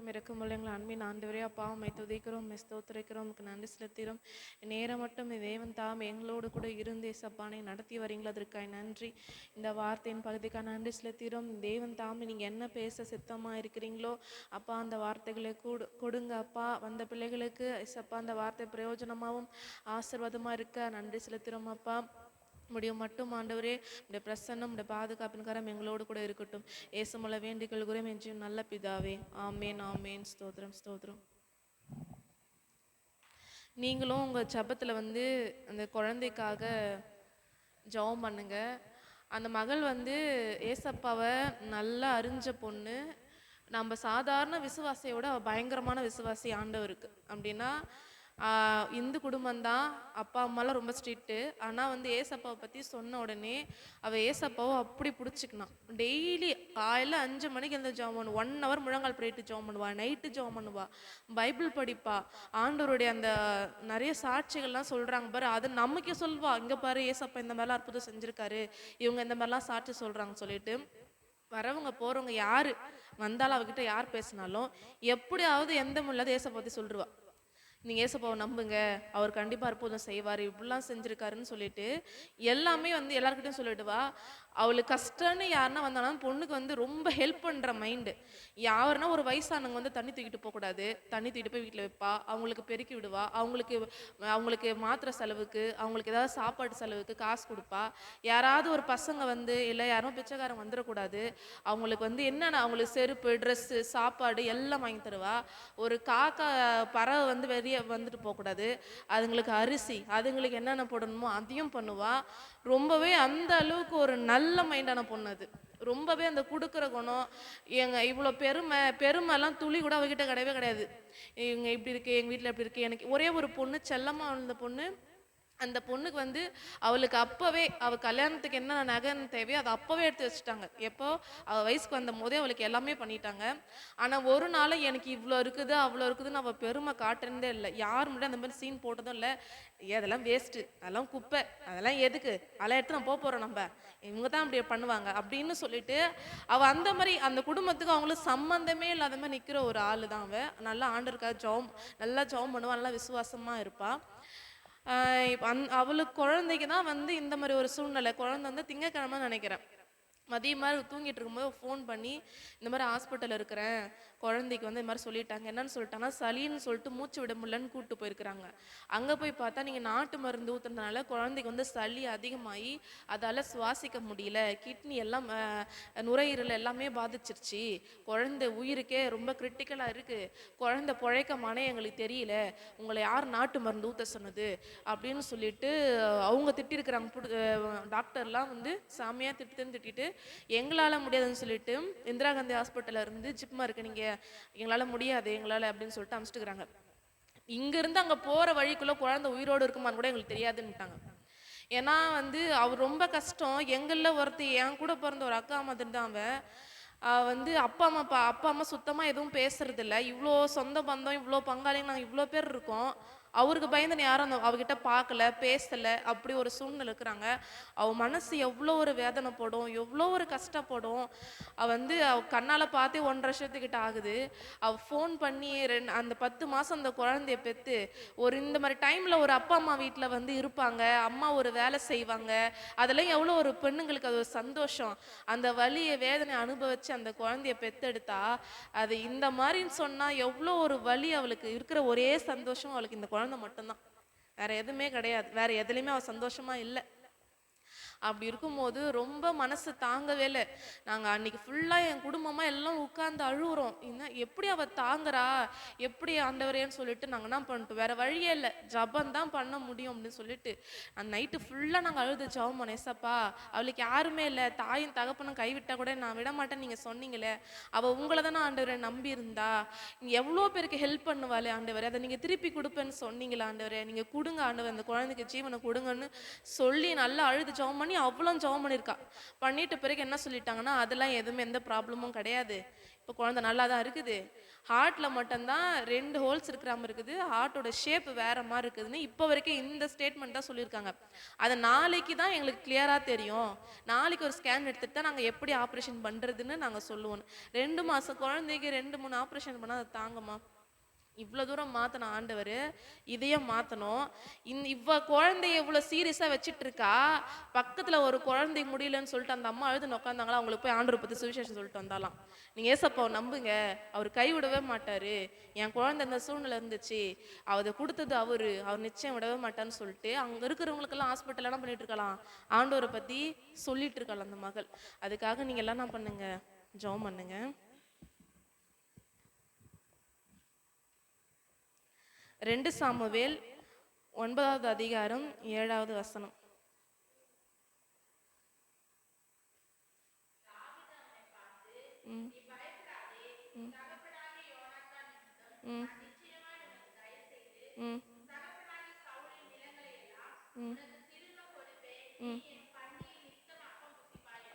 இறக்கமுள்ள எங்கள் அன்பின் ஆண்டவரே அப்பா உம்மை துதிக்கிறோம் உம்மை ஸ்தோத்திரிக்கிறோம் உமக்கு நன்றி செலுத்துகிறோம். நேரம் மட்டும் தேவன் தாம் எங்களோடு கூட இருந்து சப்பானை நடத்தி வரீங்களா அதற்காக நன்றி. இந்த வார்த்தையின் பகுதிக்காக நன்றி செலுத்துகிறோம். தேவன் தாம் நீங்கள் என்ன பேச சித்தமாக இருக்கிறீங்களோ அப்பா அந்த வார்த்தைகளை கொடு கொடுங்க அப்பா. வந்த பிள்ளைகளுக்கு சப்பா அந்த வார்த்தை பிரயோஜனமாகவும் ஆசீர்வாதமாக இருக்க நன்றி செலுத்துகிறோம் அப்பா. முடியும். மட்டும் ஆண்டவரே உடைய பிரசன்னம் உடைய பாதுகாப்பின் கரம் எங்களோடு கூட இருக்கட்டும். ஏசுமுள்ள வேண்டிகள் குரம் என்று நல்ல பிதாவே. ஆமேன் ஆமேன். ஸ்தோத்திரம் ஸ்தோத்திரம். நீங்களும் உங்கள் ஜபத்தில் வந்து அந்த குழந்தைக்காக ஜெபம் பண்ணுங்க. அந்த மகள் வந்து ஏசப்பாவை நல்லா அறிஞ்ச பொண்ணு. நம்ம சாதாரண விசுவாசியோட பயங்கரமான விசுவாசி ஆண்டவருக்கு. அப்படின்னா இந்து குடும்பம்தான் அப்பா அம்மாலாம் ரொம்ப ஸ்ட்ரிக்ட்டு ஆனால் வந்து ஏசப்பாவை பற்றி சொன்ன உடனே அவள் ஏசப்பாவை அப்படி பிடிச்சிக்கினான். டெய்லி காலையில் அஞ்சு மணிக்கு எழுந்து ஜாம் பண்ணுவா. ஒன் ஹவர் முழங்கால் போயிட்டு ஜாம் பண்ணுவா. நைட்டு ஜாம் பண்ணுவா. பைபிள் படிப்பா. ஆண்டவருடைய அந்த நிறைய சாட்சிகள்லாம் சொல்கிறாங்க பாரு. அது நமக்கே சொல்வா இங்கே பாரு ஏசப்பா இந்த மாதிரிலாம் அற்புதம் செஞ்சுருக்காரு. இவங்க இந்த மாதிரிலாம் சாட்சி சொல்கிறாங்க சொல்லிட்டு வரவங்க போகிறவங்க யார்? வந்தாலும் அவகிட்ட யார் பேசினாலும் எப்படியாவது எந்த முடியாத ஏசப்பா பற்றி சொல்லிடுவா நீங்கள் ஏசப்பாவை நம்புங்க. அவர் கண்டிப்பாக அற்புதம் செய்வார். இப்படிலாம் செஞ்சுருக்காருன்னு சொல்லிட்டு எல்லாமே வந்து எல்லாருக்கிட்டையும் சொல்லிடுவா அவளுக்கு கஷ்டம்னு யாருன்னா வந்தாலும் பொண்ணுக்கு வந்து ரொம்ப ஹெல்ப் பண்ணுற மைண்டு யாருன்னா ஒரு வயசானவங்க வந்து தண்ணி தூக்கிட்டு போகக்கூடாது தண்ணி தூக்கிட்டு போய் வீட்டில் வைப்பா. அவங்களுக்கு பெருக்கி விடுவா. அவங்களுக்கு அவங்களுக்கு மாத்திரை செலவுக்கு அவங்களுக்கு ஏதாவது சாப்பாடு செலவுக்கு காசு கொடுப்பா. யாராவது ஒரு பசங்க வந்து இல்லை யாரும் பிச்சைக்காரன் வந்துடக்கூடாது. அவங்களுக்கு வந்து என்னென்ன அவங்களுக்கு செருப்பு ட்ரெஸ்ஸு சாப்பாடு எல்லாம் வாங்கி தருவா. ஒரு காக்கா பறவை வந்து வெளியே வந்துட்டு போகக்கூடாது. அதுங்களுக்கு அரிசி அதுங்களுக்கு என்னென்ன போடணுமோ அதையும் பண்ணுவாள் ரொம்பவே அந்த அளவுக்கு ஒரு நல்ல மைண்டான பொண்ணு அது. ரொம்பவே அந்த கொடுக்குற குணம் எங்க இவ்வளோ பெருமை பெருமைலாம் துளி கூட அவகிட்ட கிடையவே கிடையாது. இவங்க இப்படி இருக்கு எங்கள் வீட்டில் இப்படி இருக்கு எனக்கு ஒரே ஒரு பொண்ணு செல்லமாக வளர்ந்த பொண்ணு அந்த பொண்ணுக்கு வந்து அவளுக்கு அப்போவே அவள் கல்யாணத்துக்கு என்ன நகைன்னு தேவையோ அதை அப்போவே எடுத்து வச்சுட்டாங்க. எப்போ? அவள் வயசுக்கு வந்த போதே அவளுக்கு எல்லாமே பண்ணிட்டாங்க. ஆனால் ஒரு நாள் எனக்கு இவ்வளோ இருக்குது அவ்வளோ இருக்குதுன்னு அவள் பெருமை காட்டுறதே இல்லை. யார் முன்னாடி அந்த மாதிரி சீன் போட்டதும் இல்லை. அதெல்லாம் வேஸ்ட்டு அதெல்லாம் குப்பை. அதெல்லாம் எதுக்கு? அதெல்லாம் எடுத்து நான் போக போகிறோம் நம்ம. இவங்க தான் அப்படி பண்ணுவாங்க. அப்படின்னு சொல்லிட்டு அவள் அந்த மாதிரி அந்த குடும்பத்துக்கு அவங்களுக்கு சம்மந்தமே இல்லாத மாதிரி நிற்கிற ஒரு ஆள் தான் அவள் நல்லா ஆண்டருக்காக ஜோம் நல்லா ஜெபம் பண்ணுவாள் நல்லா விசுவாசமாக இருப்பாள் அந் அவளுக்கு குழந்தைக்கு தான் வந்து இந்த மாதிரி ஒரு சூழ்நிலை. குழந்தை வந்து திங்கக்கிழமை நினைக்கிறேன். மதியம் மாதிரி தூங்கிட்டு இருக்கும்போது ஃபோன் பண்ணி இந்த மாதிரி ஹாஸ்பிட்டலில் இருக்கிறேன். குழந்தைக்கு வந்து இந்த மாதிரி சொல்லிட்டாங்க. என்னன்னு சொல்லிட்டாங்கன்னா சளின்னு சொல்லிட்டு மூச்சு விட முடியலன்னு கூப்பிட்டு போயிருக்கிறாங்க. அங்கே போய் பார்த்தா நீங்கள் நாட்டு மருந்து ஊற்றுறதுனால குழந்தைக்கு வந்து சளி அதிகமாகி அதால் சுவாசிக்க முடியல. கிட்னி எல்லாம் நுரையீரல் எல்லாமே பாதிச்சிருச்சு. குழந்தை உயிருக்கே ரொம்ப கிரிட்டிக்கலாக இருக்குது குழந்தை பிழைக்கமானே எங்களுக்கு தெரியல. உங்களை யார் நாட்டு மருந்து ஊற்ற சொன்னது? அப்படின்னு சொல்லிட்டு அவங்க திட்டிருக்கிறாங்க. டாக்டர்லாம் வந்து சாமியாக திட்டுன்னு திட்டிட்டு எங்களால் முடியாதுன்னு சொல்லிட்டு இந்திரா காந்தி ஹாஸ்பிட்டலில் இருந்து ஜிப்மா இருக்குது நீங்கள் எங்களால் முடியாது எங்களால் அப்படின்னு சொல்லிட்டு அனுப்பிச்சிட்டுக்கிறாங்க இங்கேருந்து அங்கே போகிற வழிக்குள்ளே குழந்தை உயிரோடு இருக்குமான்னு கூட எங்களுக்கு தெரியாதுன்னுட்டாங்க. ஏன்னா வந்து அவர் ரொம்ப கஷ்டம். எங்களில் ஒருத்தி என் கூட பிறந்த ஒரு அக்கா மாதிரி தான் அவன் வந்து அப்பா அம்மா பா அப்பா அம்மா சுத்தமாக எதுவும் பேசுறதில்ல. இவ்வளோ சொந்த பந்தம் இவ்வளோ பங்காளிங்க நாங்கள் இவ்வளோ பேர் இருக்கோம். அவருக்கு பயந்து யாரும் அந்த அவகிட்ட பார்க்கல பேசலை. அப்படி ஒரு சூழ்நிலை இருக்கிறாங்க. அவள் மனசு எவ்வளோ ஒரு வேதனைப்படும் எவ்வளோ ஒரு கஷ்டப்படும். அவ வந்து அவ கண்ணால் பார்த்தே ஒன்றரை வருஷத்துக்கிட்ட ஆகுது. அவ ஃபோன் பண்ணி ரெண்டு அந்த பத்து மாதம் அந்த குழந்தைய பெற்று ஒரு இந்த மாதிரி டைமில் ஒரு அப்பா அம்மா வீட்டில் வந்து இருப்பாங்க. அம்மா ஒரு வேலை செய்வாங்க. அதெல்லாம் எவ்வளோ ஒரு பெண்ணுங்களுக்கு அது ஒரு சந்தோஷம். அந்த வலியை வேதனை அனுபவிச்சு அந்த குழந்தைய பெற்றெடுத்தா அது இந்த மாதிரின்னு சொன்னால் எவ்வளோ ஒரு வலி அவளுக்கு இருக்கிற ஒரே சந்தோஷம் அவளுக்கு இந்த குழந்தை மட்டும்தான் வேற எதுவுமே கிடையாது வேற எதுலையுமே அவள் சந்தோஷமா இல்லை அப்படி இருக்கும்போது ரொம்ப மனசு தாங்கவே இல்லை. நாங்கள் அன்னைக்கு ஃபுல்லாக என் குடும்பமாக எல்லாம் உட்காந்து அழுகுறோம் என்ன எப்படி அவள் தாங்குறா? எப்படி ஆண்டவரேன்னு சொல்லிட்டு நாங்கள் என்ன பண்ணிட்டோம்? வேற வழியே இல்லை. ஜபம் தான் பண்ண முடியும் அப்படின்னு சொல்லிட்டு அந்த நைட்டு ஃபுல்லாக நாங்கள் அழுது ஜபம் நெசப்பா அவளுக்கு யாருமே இல்லை. தாயும் தகப்பனும் கைவிட்டா கூட நான் விட மாட்டேன் நீங்கள் சொன்னீங்களே. அவள் உங்களை தானே ஆண்டவரை நம்பி இருந்தா நீங்கள் எவ்வளோ பேருக்கு ஹெல்ப் பண்ணுவாளே ஆண்டவரே. அதை நீங்கள் திருப்பி கொடுப்பேன்னு சொன்னீங்களா ஆண்டவரே. நீங்கள் கொடுங்க ஆண்டவர். அந்த குழந்தைக்கு ஜீவனை கொடுங்கன்னு சொல்லி நல்லா அழுது ஜபம் பண்ணி அவ்வளோ ஜெபம் பண்ணியிருக்கா பண்ணிட்ட பிறகு என்ன சொல்லிட்டாங்கன்னா அதெல்லாம் எதுவுமே எந்த ப்ராப்ளமும் கிடையாது. இப்போ குழந்தை நல்லா தான் இருக்குது ஹார்ட்டில் மட்டும்தான் ரெண்டு ஹோல்ஸ் இருக்கிற மாதிரி இருக்குது. ஹார்ட்டோட ஷேப் வேற மாதிரி இருக்குதுன்னு இப்போ வரைக்கும் இந்த ஸ்டேட்மெண்ட் தான் சொல்லியிருக்காங்க. அதை நாளைக்கு தான் எங்களுக்கு கிளியராக தெரியும். நாளைக்கு ஒரு ஸ்கேன் எடுத்துகிட்டு தான் நாங்கள் எப்படி ஆப்ரேஷன் பண்ணுறதுன்னு நாங்கள் சொல்லுவோம். ரெண்டு மாதம் குழந்தைக்கு ரெண்டு மூணு ஆப்ரேஷன் பண்ணால் அதை தாங்கம்மா இவ்வளோ தூரம் மாற்றின ஆண்டவர் இதையும் மாற்றணும் இந்த இவ்வளோ குழந்தைய இவ்வளோ சீரியஸாக வச்சுட்டு இருக்கா பக்கத்தில் ஒரு குழந்தை முடியலன்னு சொல்லிட்டு அந்த அம்மா அழுது உட்காந்தாங்களா அவங்களுக்கு போய் ஆண்டவர் பற்றி சுவிசேஷம் சொல்லிட்டு வந்தாலாம். நீங்கள் ஏசப்பா நம்புங்க. அவர் கைவிடவே மாட்டார். என் குழந்தை இந்த சூழ்நிலை இருந்துச்சு. அதை கொடுத்தது அவர். அவர் நிச்சயம் விடவே மாட்டான்னு சொல்லிட்டு அங்கே இருக்கிறவங்களுக்கெல்லாம் ஹாஸ்பிட்டல் என்ன பண்ணிட்டு இருக்கலாம்? ஆண்டவரை பற்றி சொல்லிட்டு இருக்கலாம் அந்த மகள். அதுக்காக நீங்கள் எல்லாம் என்ன பண்ணுங்க? ஜெபம் பண்ணுங்கள் ரெண்டு சாமுவேல் ஒன்பதாவது அதிகாரம் ஏழாவது வசனம்.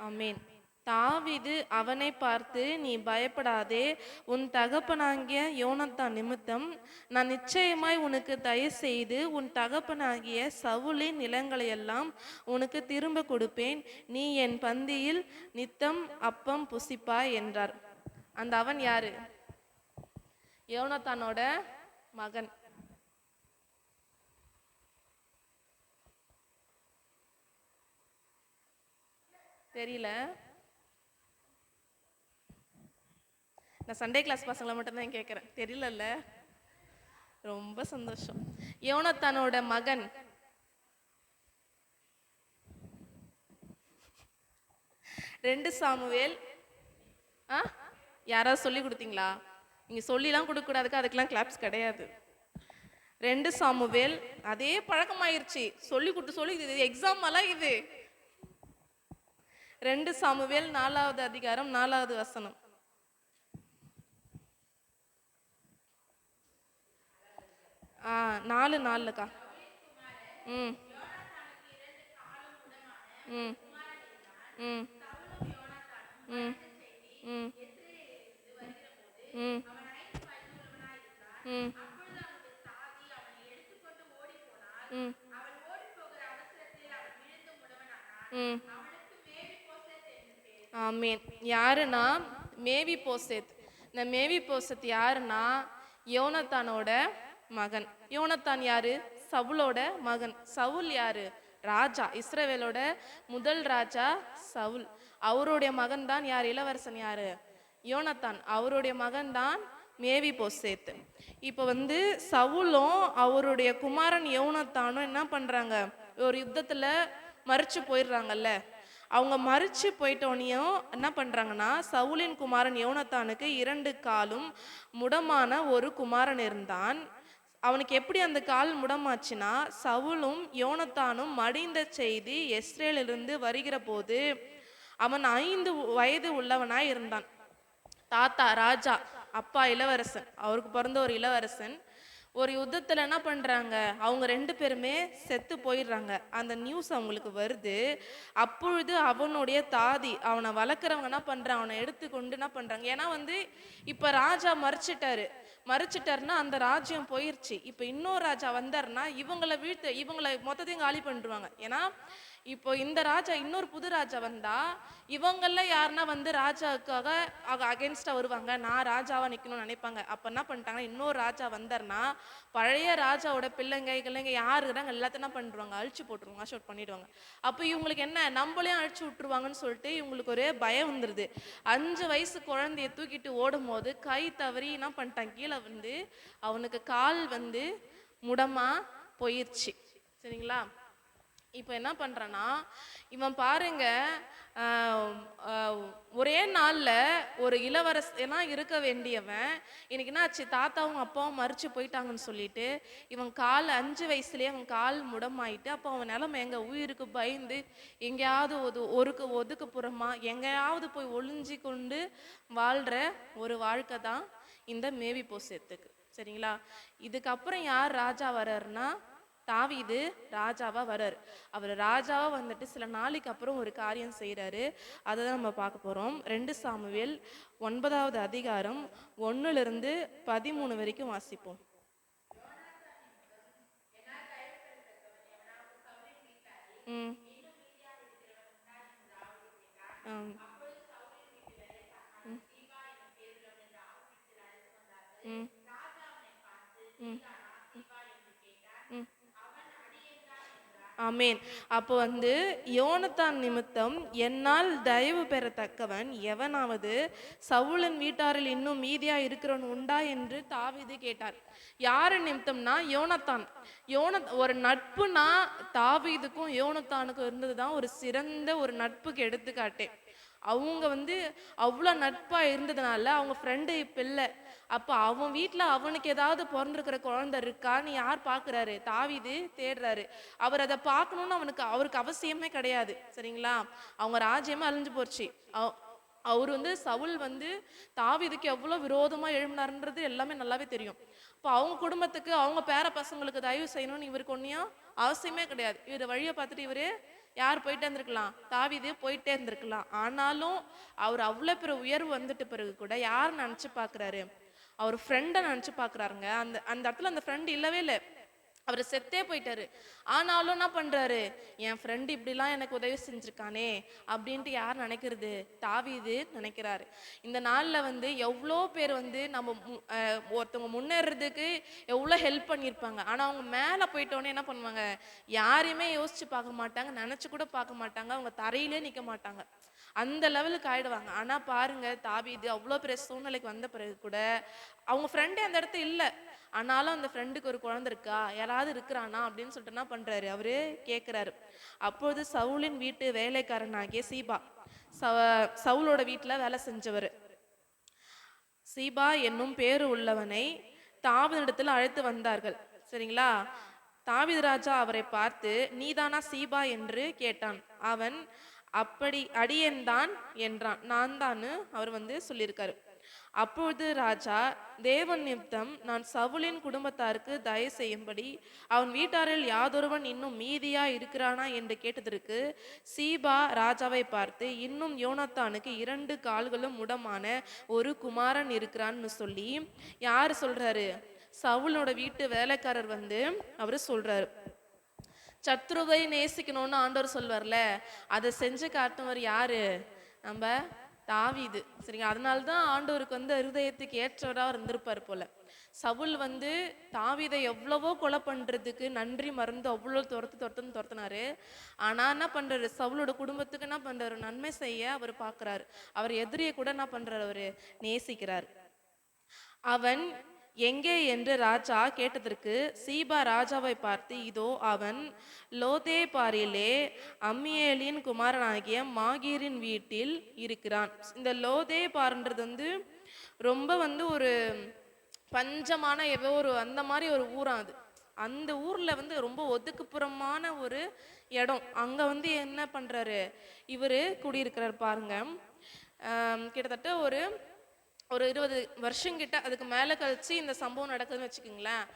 அமேன் தாவிது அவனை பார்த்து நீ பயப்படாதே உன் தகப்பனாகிய யோனத்தான் நிமித்தம் நான் நிச்சயமாய் உனக்கு தயவு செய்து உன் தகப்பனாகிய சவுளின் நிலங்களையெல்லாம் உனக்கு திரும்ப கொடுப்பேன். நீ என் பந்தியில் நித்தம் அப்பம் புசிப்பாய் என்றார். அந்த அவன் யாரு? யோனத்தானோட மகன். தெரியல. நான் சண்டே கிளாஸ் பசங்களை மட்டும்தான் கேட்குறேன்? தெரியலல்ல. ரொம்ப சந்தோஷம். யோனத்தானோட மகன். ரெண்டு சாமுவேல். ஆ? யாராவது சொல்லி கொடுத்தீங்களா? நீங்கள் சொல்லிலாம் கொடுக்கக்கூடாதுக்கு அதுக்கெல்லாம் கிளாப்ஸ் கிடையாது. ரெண்டு சாமுவேல். அதே பழக்கமாயிருச்சு. சொல்லி கொடுத்து சொல்லி இது எக்ஸாம் எல்லாம் இது. ரெண்டு சாமுவேல் நாலாவது அதிகாரம் நாலாவது வசனம். ஆ நாலு நாலுக்கா ம். ம். ம். ம். ம். ம். ம். ம். ம். ஆமீன். யாருன்னா மேவி போசேத் இந்த மேவி போசத் யாருன்னா யோனத்தானோட மகன். யோனத்தான் யாரு? சவுலோட மகன். சவுல் யாரு? ராஜா. இஸ்ரேவேலோட முதல் ராஜா சவுல். அவருடைய மகன் தான் யார்? இளவரசன் யாரு? யோனத்தான். அவருடைய மகன் தான் மேவி போசேத்து இப்போ வந்து சவுலும் அவருடைய குமாரன் யோனத்தானும் என்ன பண்றாங்க? ஒரு யுத்தத்துல மறிச்சு போயிடுறாங்கல்ல. அவங்க மறிச்சு போயிட்டோனையும் என்ன பண்றாங்கன்னா சவுலின் குமாரன் யோனத்தானுக்கு இரண்டு காலும் முடமான ஒரு குமாரன் இருந்தான். அவனுக்கு எப்படி அந்த கால் முடமாச்சுன்னா சவுலும் யோனத்தானும் மடிந்த செய்தி எஸ்ரேலிருந்து வருகிற போது அவன் ஐந்து வயது உள்ளவனாய் இருந்தான். தாத்தா ராஜா அப்பா இளவரசன் அவருக்கு பிறந்த ஒரு இளவரசன். ஒரு யுத்தத்தில் என்ன பண்ணுறாங்க அவங்க ரெண்டு பேருமே செத்து போயிடுறாங்க. அந்த நியூஸ் அவங்களுக்கு வருது. அப்பொழுது அவனுடைய தாதி அவனை வளர்க்குறவங்க என்ன பண்ணுறான் அவனை எடுத்துக்கொண்டு என்ன பண்ணுறாங்க ஏன்னா வந்து இப்போ ராஜா மறைச்சிட்டாரு. மறிச்சிட்டாருன்னா அந்த ராஜ்யம் போயிருச்சு. இப்போ இன்னொரு ராஜா வந்தாருன்னா இவங்களை வீழ்த்து இவங்களை மொத்தத்தையும் காலி பண்ணிடுவாங்க. ஏன்னா இப்போ இந்த ராஜா இன்னொரு புது ராஜா வந்தா இவங்கள யாருன்னா வந்து ராஜாவுக்காக அகேன்ஸ்டா வருவாங்க. நான் ராஜாவா நிக்கணும்னு நினைப்பாங்க. அப்ப என்ன பண்ணிட்டாங்கன்னா இன்னொரு ராஜா வந்தாருன்னா பழைய ராஜாவோட பிள்ளைங்க கிள்ளைங்க யாரு இருக்கிறாங்க எல்லாத்தையும் என்ன பண்ணிடுவாங்க? அழிச்சு போட்டுருவாங்க. வாஷ் பண்ணிடுவாங்க. அப்போ இவங்களுக்கு என்ன? நம்மளையும் அழிச்சு விட்டுருவாங்கன்னு சொல்லிட்டு இவங்களுக்கு ஒரே பயம் வந்துருது. அஞ்சு வயசு குழந்தைய தூக்கிட்டு ஓடும் போது கை தவறி என்ன பண்ணிட்டாங்க? கீழே வந்து அவனுக்கு கால் வந்து முடமா போயிடுச்சு சரிங்களா? இப்போ என்ன பண்றான்னா இவன் பாருங்க ஒரே நாளில் ஒரு இளவரசனா இருக்க வேண்டியவன் இன்னைக்கு என்ன ஆச்சு? தாத்தாவும் அப்பாவும் மறித்து போயிட்டாங்கன்னு சொல்லிட்டு இவன் கால் அஞ்சு வயசுலேயே அவன் கால் முடமாயிட்டு அப்போ அவன் நிலமை எங்கள் உயிருக்கு பயந்து எங்கேயாவது ஒது ஒருக்கு ஒதுக்குப்புறமா எங்கேயாவது போய் ஒளிஞ்சு கொண்டு வாழ்கிற ஒரு வாழ்க்கை தான் இந்த மேவி போசத்துக்கு சரிங்களா? இதுக்கப்புறம் யார் ராஜா வர்றாருன்னா தாவிது ராஜாவா வரார் அவர் ராஜாவா வந்துட்டு சில நாளைக்கு அப்புறம் ஒரு காரியம் செய்கிறாரு அதை தான் நம்ம பார்க்க போகிறோம் ரெண்டு சாமுவேல் ஒன்பதாவது அதிகாரம் ஒன்றுலேருந்து பதிமூணு வரைக்கும் வாசிப்போம். ம். ம். ம். ஆமேன். அப்போ வந்து யோனத்தான் நிமித்தம் என்னால் தயவு பெறத்தக்கவன் எவனாவது சவுலன் வீட்டாரில் இன்னும் மீதியா இருக்கிறவன் உண்டா என்று தாவிது கேட்டார். யாரு நிமித்தம்னா யோனத்தான். யோன ஒரு நட்புனா தாவிதுக்கும் யோனத்தானுக்கும் இருந்ததுதான் ஒரு சிறந்த ஒரு நட்புக்கு எடுத்துக்காட்டேன் அவங்க வந்து அவ்வளோ நட்பாக இருந்ததுனால அவங்க ஃப்ரெண்டு இப்போ இல்லை. அப்போ அவன் வீட்டில் அவனுக்கு ஏதாவது பிறந்திருக்கிற குழந்தை இருக்கான்னு யார் பார்க்குறாரு தாவிது தேடுறாரு. அவர் அதை பார்க்கணுன்னு அவனுக்கு அவருக்கு அவசியமே கிடையாது. சரிங்களா? அவங்க ராஜ்யமே அழிஞ்சு போச்சு. அவர் வந்து சவுல் வந்து தாவிதுக்கு எவ்வளோ விரோதமாக எழும்பினாருன்றது எல்லாமே நல்லாவே தெரியும். இப்போ அவங்க குடும்பத்துக்கு அவங்க பேர பசங்களுக்கு தயவு செய்யணும்னு இவருக்கு ஒன்றையும் அவசியமே கிடையாது. இவர் வழியை பார்த்துட்டு இவரு யார் போயிட்டே இருந்திருக்கலாம்? தாவிதே போயிட்டே இருந்திருக்கலாம். ஆனாலும் அவர் அவ்வளோ பெரிய உயர்வு வந்துட்டு பிறகு கூட யார் நினச்சி பார்க்குறாரு? அவர் ஃப்ரெண்டை நினச்சி பார்க்குறாருங்க. அந்த அந்த இடத்துல அந்த ஃப்ரெண்டு இல்லவே இல்லை. அவர் செத்தே போயிட்டாரு. ஆனாலும் என்ன பண்றாரு? என் ஃப்ரெண்டு இப்படிலாம் எனக்கு உதவி செஞ்சிருக்கானே அப்படின்ட்டு யார் நினைக்கிறது? தாவிது நினைக்கிறாரு. இந்த நாளில் வந்து எவ்வளோ பேர் வந்து நம்ம மு- ஒருத்தவங்க முன்னேறதுக்கு எவ்வளோ ஹெல்ப் பண்ணியிருப்பாங்க ஆனால் அவங்க மேலே போயிட்டோன்னே என்ன பண்ணுவாங்க? யாரையுமே யோசிச்சு பார்க்க மாட்டாங்க நினச்சி கூட பார்க்க மாட்டாங்க அவங்க தரையிலே நிற்க மாட்டாங்க. அந்த லெவலுக்கு ஆயிடுவாங்க. ஆனால் பாருங்க தாவீது அவ்வளோ பெரிய சூழ்நிலைக்கு வந்த பிறகு கூட அவங்க ஃப்ரெண்டே அந்த இடத்துல இல்லை. ஆனாலும் அந்த ஃப்ரெண்டுக்கு ஒரு குழந்தை இருக்கா? யாராவது இருக்கிறானா? அப்படின்னு சொல்லிட்டு என்ன பண்ணுறாரு அவரு கேட்குறாரு அப்பொழுது சவுலின் வீட்டு வேலைக்காரனாகிய சீபா. சவ சவுலோட வீட்டில் வேலை செஞ்சவர். சீபா என்னும் பேரு உள்ளவனை தாவீதிடத்தில் அழைத்து வந்தார்கள். சரிங்களா? தாவிதராஜா அவரை பார்த்து நீதானா சீபா? என்று கேட்டான். அவன் அப்படி அடியன்தான் என்றான். நான் தான்னு அவர் வந்து சொல்லியிருக்காரு. அப்பொழுது ராஜா தேவன் நிமித்தம் நான் சவுலின் குடும்பத்தாருக்கு தயவு செய்யும்படி அவன் வீட்டாரில் யாதொருவன் இன்னும் மீதியா இருக்கிறானா? என்று கேட்டதற்கு சீபா ராஜாவை பார்த்து இன்னும் யோனத்தானுக்கு இரண்டு கால்களும் முடமான ஒரு குமாரன் இருக்கிறான்னு சொல்லி யார் சொல்றாரு? சவுலோட வீட்டு வேலைக்காரர் வந்து அவரு சொல்றாரு. சத்ருவை நேசிக்கணும்னு ஆண்டவர் சொல்வார்ல அதை செஞ்சு காட்டுவர் யாரு? நம்ம தாவிது. சரிங்க அதனால தான் ஆண்டவருக்கு வந்து ஹிருதயத்துக்கு ஏற்றவராக இருந்திருப்பார் போல. சவுல் வந்து தாவிதை எவ்வளவோ கொலை பண்றதுக்கு நன்றி மறந்து அவ்வளோ துரத்து துரத்துன்னு துரத்துனாரு. ஆனா என்ன பண்றாரு? சவுலோட குடும்பத்துக்கு என்ன பண்றாரு? நன்மை செய்ய அவர் பார்க்குறாரு அவர் எதிரியை கூட என்ன பண்றாரு? அவரு நேசிக்கிறார். அவன் எங்கே என்று ராஜா கேட்டதற்கு சீபா ராஜாவை பார்த்து இதோ அவன் லோதேபாரிலே அம்மியேலின் குமாரனாகிய மாகீரின் வீட்டில் இருக்கிறான். இந்த லோதேபார்ன்றது வந்து ரொம்ப வந்து ஒரு பஞ்சமான ஏதோ ஒரு அந்த மாதிரி ஒரு ஊராக அது. அந்த ஊர்ல வந்து ரொம்ப ஒதுக்குப்புறமான ஒரு இடம். அங்க வந்து என்ன பண்றாரு? இவரு குடியிருக்கிறார் பாருங்க. கிட்டத்தட்ட ஒரு ஒரு இருபது வருஷம் கிட்ட அதுக்கு மேலே கழிச்சு இந்த சம்பவம் நடக்குதுன்னு வச்சுக்கோங்களேன்.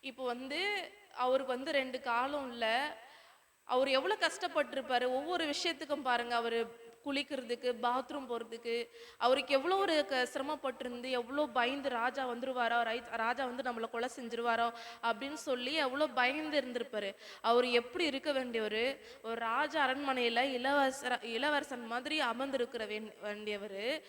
இப்போ வந்து அவருக்கு வந்து ரெண்டு காலம் இல்லை. அவர் எவ்வளோ கஷ்டப்பட்டிருப்பாரு? ஒவ்வொரு விஷயத்துக்கும் பாருங்க அவர் குளிக்கிறதுக்கு பாத்ரூம் போகிறதுக்கு அவருக்கு எவ்வளோ ஒரு க சிரமப்பட்டிருந்து எவ்வளோ பயந்து ராஜா வந்துருவாரோ ரை- ராஜா வந்து நம்மளை கொலை செஞ்சிருவாரோ அப்படின்னு சொல்லி எவ்வளோ பயந்து இருந்திருப்பாரு. அவர் எப்படி இருக்க வேண்டியவர்? ஒரு ராஜ அரண்மனையில் இளவரசர் இளவரசன் மாதிரி அமர்ந்திருக்கிற வேண் வேண்டியவர்.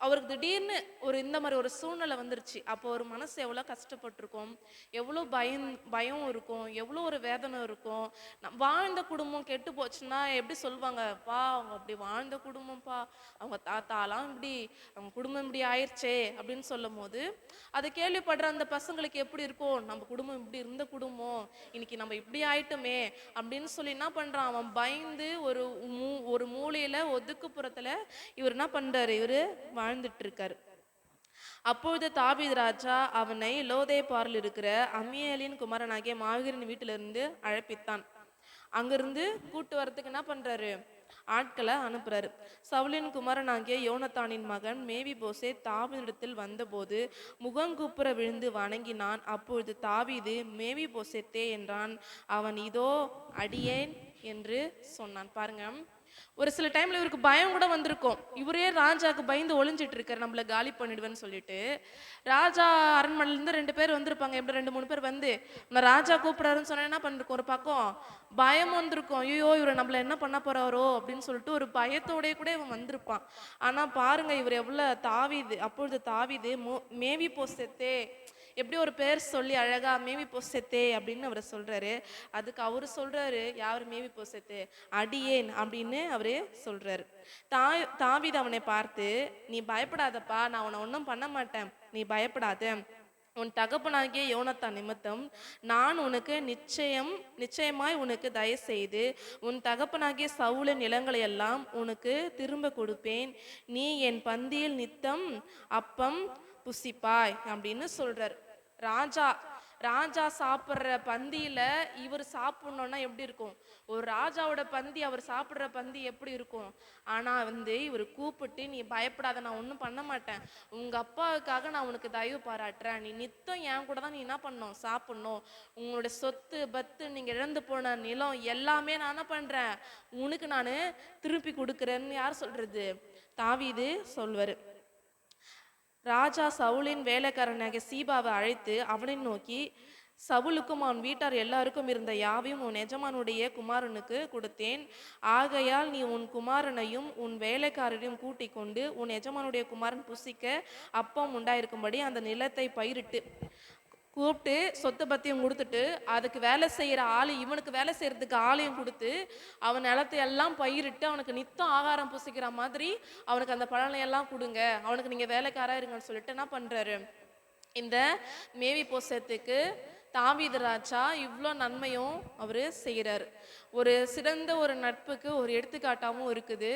அவருக்கு திடீர்னு ஒரு இந்த மாதிரி ஒரு சூழ்நிலை வந்துருச்சு. அப்போ ஒரு மனசு எவ்வளோ கஷ்டப்பட்டிருக்கும் எவ்வளோ பயம் பயம் இருக்கும் எவ்வளோ ஒரு வேதனை இருக்கும். நம் வாழ்ந்த குடும்பம் கெட்டு போச்சுன்னா எப்படி சொல்லுவாங்க பா அவங்க அப்படி வாழ்ந்த குடும்பம்ப்பா. அவங்க தாத்தாலாம் இப்படி அவங்க குடும்பம் இப்படி ஆயிடுச்சே அப்படின்னு சொல்லும் போது அதை கேள்விப்படுற அந்த பசங்களுக்கு எப்படி இருக்கும் நம்ம குடும்பம் இப்படி இருந்த குடும்பம் இன்னைக்கு நம்ம இப்படி ஆயிட்டோமே அப்படின்னு சொல்லி என்ன பண்ணுறான் அவன் பயந்து ஒரு மூ ஒரு மூலையில் ஒதுக்குப்புறத்தில் இவர் என்ன பண்ணுறாரு இவர் வாழ் வாழ்ந்துட்டு இருக்காரு அப்பொழுது தாவீது ராஜா அவனை லோதேபாரில் இருக்கிற அமியலின் குமாரனாகிய மாவீரன் வீட்டிலிருந்து அழைப்பித்தான். அங்கிருந்து கூட்டு வரத்துக்கு என்ன பண்றாரு? ஆட்களை அனுப்புறாரு. சவுலின் குமரனாகிய யோனத்தானின் மகன் மேவி போசே தாவீதிடத்தில் வந்தபோது முகங்குப்புற விழுந்து வணங்கினான். அப்பொழுது தாவிது மேவி போசேத்தே என்றான். அவன் இதோ அடியேன் என்று சொன்னான். பாருங்க. ஒரு சில டைம்ல இவருக்கு பயம் கூட வந்திருக்கும். இவரே ராஜாக்கு பயந்து ஒளிஞ்சிட்டு இருக்காரு நம்மள காலி பண்ணிடுவேன்னு சொல்லிட்டு. ராஜா அரண்மனையில இருந்து ரெண்டு பேர் வந்திருப்பாங்க. எப்படி ரெண்டு மூணு பேர் வந்து நான் ராஜா கூப்பிடுறாருன்னு சொன்னா என்ன பண்ணிருக்கோம்? ஒரு பக்கம் பயம் வந்திருக்கும். ஐயோ இவரை நம்மள என்ன பண்ண போறாரோ அப்படின்னு சொல்லிட்டு ஒரு பயத்தோடய கூட இவன் வந்திருப்பான். ஆனா பாருங்க இவர் எவ்வளவு தாவிது. அப்பொழுது தாவிது மோ- மேவி போசத்தே எப்படி ஒரு பேர் சொல்லி அழகா மேவி பொசத்தே அப்படின்னு அவர் சொல்றாரு. அதுக்கு அவரு சொல்றாரு யார் மேவி பொசத்தே? அடியேன் அப்படின்னு அவரு சொல்றாரு. தாய் தாவித அவனை பார்த்து நீ பயப்படாதப்பா நான் உன்னை ஒன்றும் பண்ண மாட்டேன். நீ பயப்படாத. உன் தகப்பனாகிய யோனத்தா நிமித்தம் நான் உனக்கு நிச்சயம் நிச்சயமாய் உனக்கு தயவு செய்து உன் தகப்பனாகிய சவுல நிலங்களை எல்லாம் உனக்கு திரும்ப கொடுப்பேன். நீ என் பந்தியில் நித்தம் அப்பம் புசிப்பாய் அப்படின்னு சொல்றார். ராஜா ராஜா சாப்பிட்ற பந்தியில இவர் சாப்பிடணும்னா எப்படி இருக்கும்? ஒரு ராஜாவோட பந்தி அவர் சாப்பிட்ற பந்தி எப்படி இருக்கும்? ஆனா வந்து இவர் கூப்பிட்டு நீ பயப்படாத நான் ஒன்றும் பண்ண மாட்டேன். உங்க அப்பாவுக்காக நான் உனக்கு தயவு பாராட்டுறேன். நீ நித்தம் என் கூட தான் நீ என்ன பண்ணும் சாப்பிடணும். உங்களோட சொத்து பத்து நீங்க இழந்து போன நிலம் எல்லாமே நான் என்ன பண்றேன்? உனக்கு நான் திருப்பி கொடுக்குறேன்னு யார் சொல்றது? இது சொல்வாரு. ராஜா சவுலின் வேலைக்காரனாகிய சீபாவை அழைத்து அவனை நோக்கி சவுலுக்கும் அவன் வீட்டார் எல்லாருக்கும் இருந்த யாவையும் உன் எஜமானுடைய குமாரனுக்கு கொடுத்தேன். ஆகையால் நீ உன் குமாரனையும் உன் வேலைக்காரரையும் கூட்டிக் கொண்டு உன் எஜமானுடைய குமாரன் புசிக்க அப்பம் உண்டாயிருக்கும்படி அந்த நிலத்தை பயிரிட்டு கூப்பிட்டு சொத்தை பத்தியும் கொடுத்துட்டு அதுக்கு வேலை செய்கிற ஆளு இவனுக்கு வேலை செய்கிறதுக்கு ஆளையும் கொடுத்து அவன் நிலத்தை எல்லாம் பயிரிட்டு அவனுக்கு நித்தம் ஆகாரம் புசிக்கிற மாதிரி அவனுக்கு அந்த பழனை எல்லாம் கொடுங்க. அவனுக்கு நீங்கள் வேலைக்காராக இருங்கன்னு சொல்லிட்டு என்ன பண்ணுறாரு இந்த மேவி போசத்துக்கு தாவீது ராஜா இவ்வளோ நன்மையும் அவர் செய்கிறார் ஒரு சிறந்த ஒரு நட்புக்கு ஒரு எடுத்துக்காட்டாகவும் இருக்குது.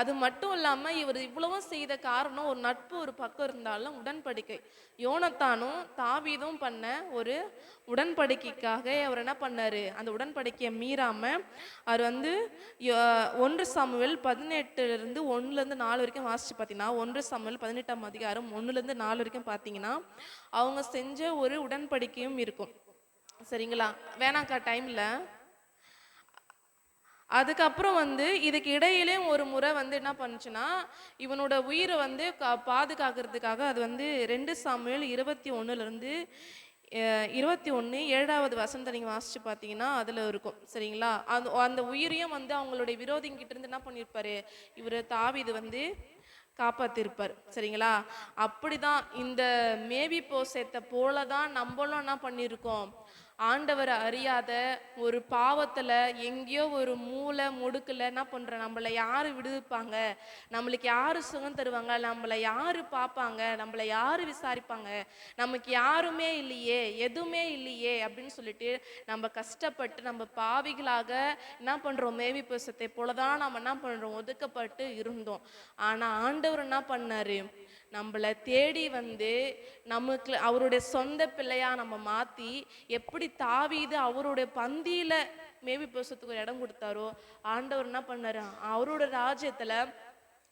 அது மட்டும் இல்லாமல் இவர் இவ்வளவும் செய்த காரணம் ஒரு நட்பு ஒரு பக்கம் இருந்தாலும் உடன்படிக்கை. யோனத்தானும் தாவீதும் பண்ண ஒரு உடன்படிக்கைக்காக அவர் என்ன பண்ணார்? அந்த உடன்படிக்கையை மீறாமல் அவர் வந்து ஒன்று சமவெல் பதினெட்டுலேருந்து ஒன்றுலேருந்து நாலு வரைக்கும் வாசித்து பார்த்தீங்கன்னா ஒன்று சமவில் பதினெட்டாம் அதிகாரம் ஒன்றுலேருந்து நாலு வரைக்கும் பார்த்தீங்கன்னா அவங்க செஞ்ச ஒரு உடன்படிக்கையும் இருக்கும். சரிங்களா? வேணாக்கா டைமில் அதுக்கப்புறம் வந்து இதுக்கு இடையிலேயும் ஒரு முறை வந்து என்ன பண்ணுச்சுன்னா இவனோட உயிரை வந்து கா- பாதுகாக்கிறதுக்காக அது வந்து ரெண்டு சாமியல் இருபத்தி ஒன்றுலேருந்து இருபத்தி ஒன்று ஏழாவது வசனத்தை நீங்கள் வாசித்து பார்த்தீங்கன்னா அதில் இருக்கும். சரிங்களா? அந்த அந்த உயிரையும் வந்து அவங்களுடைய விரோதிங்கிட்ட இருந்து என்ன பண்ணியிருப்பாரு? இவர் இது வந்து காப்பாற்றிருப்பார் சரிங்களா? அப்படிதான் இந்த மேபி போசத்தை போல தான் நம்மளும் என்ன பண்ணியிருக்கோம்? ஆண்டவரை அறியாத ஒரு பாவத்தில் எங்கேயோ ஒரு மூளை முடுக்கில் என்ன பண்ணுற நம்மளை யார் விடுவிப்பாங்க? நம்மளுக்கு யார் சுகம் தருவாங்க? நம்மளை யார் பார்ப்பாங்க? நம்மளை யார் விசாரிப்பாங்க? நமக்கு யாருமே இல்லையே எதுவுமே இல்லையே அப்படின்னு சொல்லிட்டு நம்ம கஷ்டப்பட்டு நம்ம பாவிகளாக என்ன பண்ணுறோம் மேவி பேசத்தை போலதான் நம்ம என்ன பண்ணுறோம் ஒதுக்கப்பட்டு இருந்தோம். ஆனால் ஆண்டவர் என்ன பண்ணார்? நம்மளை தேடி வந்து நமக்கு அவருடைய சொந்த பிள்ளையா நம்ம மாத்தி எப்படி தாவிது அவருடைய பந்தியில மேபி பேசுறதுக்கு ஒரு இடம் கொடுத்தாரோ ஆண்டவர் என்ன பண்ணாரு? அவரோட ராஜ்யத்துல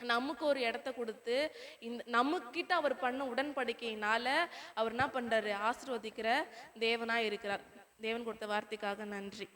நமக்கு ஒரு இடத்த கொடுத்து இந்த நமக்கிட்ட அவர் பண்ண உடன்படிக்கையினால அவர் என்ன பண்றாரு? ஆசிர்வதிக்கிற தேவனா இருக்கிறார். தேவன் கொடுத்த வார்த்தைக்காக நன்றி.